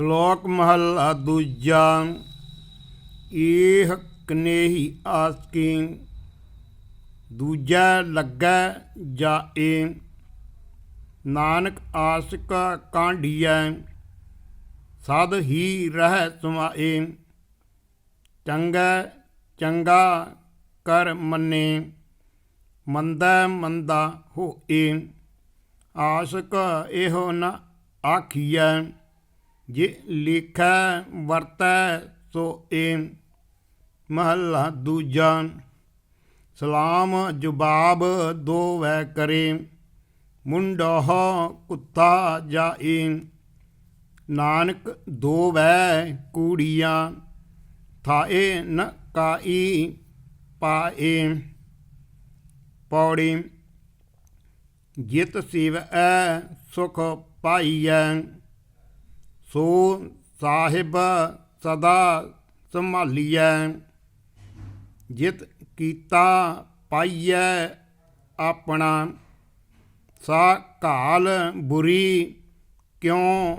ਸ਼ਲੋਕ ਮਹਲਾ ਦੂਜਾ, ਏਹ ਕਨੇਹੀ ਆਸਕੀ, ਦੂਜਾ ਲੱਗੈ ਜਾਏ, ਨਾਨਕ ਆਸਕ ਕਾਂਢੀਐ, ਸਦ ਹੀ ਰਹਿ ਸਮਾਏ, ਚੰਗਾ ਚੰਗਾ ਕਰ ਮੰਨੇ, ਮੰਦਾ ਮੰਦਾ ਹੋਏ, ਆਸਕ ਇਹੋ ਨ ਆਖੀਐ। ਜੇ ਲਿਖੈ, ਵਰਤੈ, ਸੋ ਏ ਮਹਲਾ ਦੂਜਾ। ਸਲਾਮ ਜੁਬਾਬ ਦੋ ਵੈ ਕਰੇ ਮੁੰਡਹ ਕੁੱਤਾ ਜਾਏ ਨਾਨਕ ਦੋਵੈ ਕੂੜੀਆਂ। ਥਾਏ ਨ ਕਾਈ ਪਾਏ ਪੌੜੀ ਜਿਤ ਸਿਵੈ ਸੁਖ ਪਾਈਐ ਸੋ ਸਾਹਿਬ ਸਦਾ ਸੰਭਾਲੀਐ ਜਿਤ ਕੀਤਾ ਪਾਈਐ ਆਪਣਾ। ਸਾ ਕਾਲ ਬੁਰੀ ਕਿਉਂ